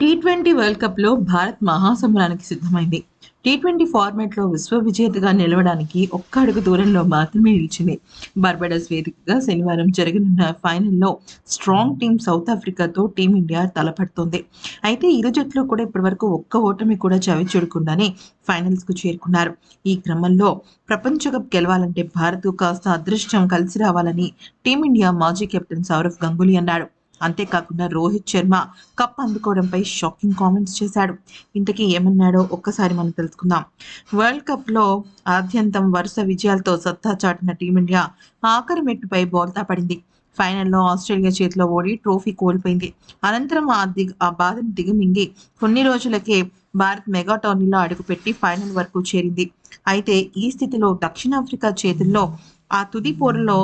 T twenty world కప్లో భారత్ మహాసమరానికి సిద్ధమైంది. T twenty ఫార్మాట్లో విశ్వ విజేతగా నిలవడానికి ఒక్క అడుగు దూరంలో మాత్రమే నిలిచింది. బార్బడస్ వేదికగా శనివారం జరగనున్న ఫైనల్లో స్ట్రాంగ్ టీం సౌత్ ఆఫ్రికాతో టీమిండియా తలపడుతోంది. అయితే ఇరు జట్లు కూడా ఇప్పటివరకు ఒక్క ఓటమి కూడా చవి చూడకుండానే ఫైనల్స్కు చేరుకున్నారు. ఈ క్రమంలో ప్రపంచ కప్ గెలవాలంటే భారత్ కాస్త అదృష్టం కలిసి రావాలని టీమిండియా మాజీ కెప్టెన్ సౌరవ్ గంగూలీ అన్నాడు. అంతేకాకుండా రోహిత్ శర్మ కప్ అందుకోవడంపై షాకింగ్ కామెంట్స్ చేశాడు. ఇంతకీ ఏమన్నాడో ఒక్కసారి మనం తెలుసుకుందాం. వరల్డ్ కప్లో ఆద్యంతం వరుస విజయాలతో సత్తా చాటిన టీమిండియా ఆఖరి మెట్టుపై బోల్తా పడింది. ఫైనల్లో ఆస్ట్రేలియా చేతిలో ఓడి ట్రోఫీ కోల్పోయింది. అనంతరం ఆ దిగ ఆ బాధను దిగమింగి కొన్ని రోజులకే భారత్ మెగా టోర్నీలో అడుగుపెట్టి ఫైనల్ వరకు చేరింది. అయితే ఈ స్థితిలో దక్షిణాఫ్రికా చేతుల్లో ఆ తుది పోరులో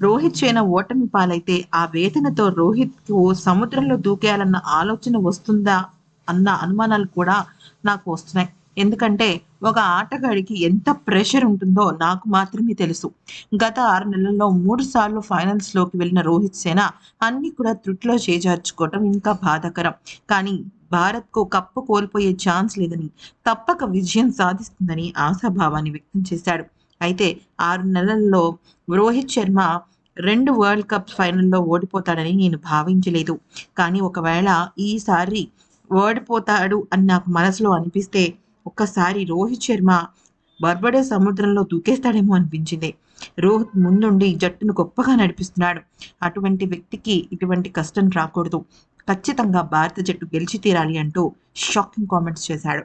రోహిత్ సేన ఓటమి పాలైతే ఆ వేదనతో రోహిత్కు సముద్రంలో దూకేయాలన్న ఆలోచన వస్తుందా అన్న అనుమానాలు కూడా నాకు వస్తున్నాయి. ఎందుకంటే ఒక ఆటగాడికి ఎంత ప్రెషర్ ఉంటుందో నాకు మాత్రమే తెలుసు. గత ఆరు నెలల్లో మూడు సార్లు ఫైనల్స్లోకి వెళ్ళిన రోహిత్ సేన అన్ని కూడా త్రుట్లో చేజార్చుకోవటం ఇంకా బాధాకరం. కానీ భారత్కు కప్పు కోల్పోయే ఛాన్స్ లేదని తప్పక విజయం సాధిస్తుందని ఆశాభావాన్ని వ్యక్తం చేశాడు. అయితే ఆరు నెలల్లో రోహిత్ శర్మ రెండు వరల్డ్ కప్ ఫైనల్లో ఓడిపోతాడని నేను భావించలేదు. కానీ ఒకవేళ ఈసారి ఓడిపోతాడు అని నాకు మనసులో అనిపిస్తే ఒక్కసారి రోహిత్ శర్మ బర్బడే సముద్రంలో దూకేస్తాడేమో అనిపించింది. రోహిత్ ముందుండి జట్టును గొప్పగా నడిపిస్తున్నాడు. అటువంటి వ్యక్తికి ఇటువంటి కష్టం రాకూడదు. ఖచ్చితంగా భారత జట్టు గెలిచి తీరాలి అంటూ షాకింగ్ కామెంట్స్ చేశాడు.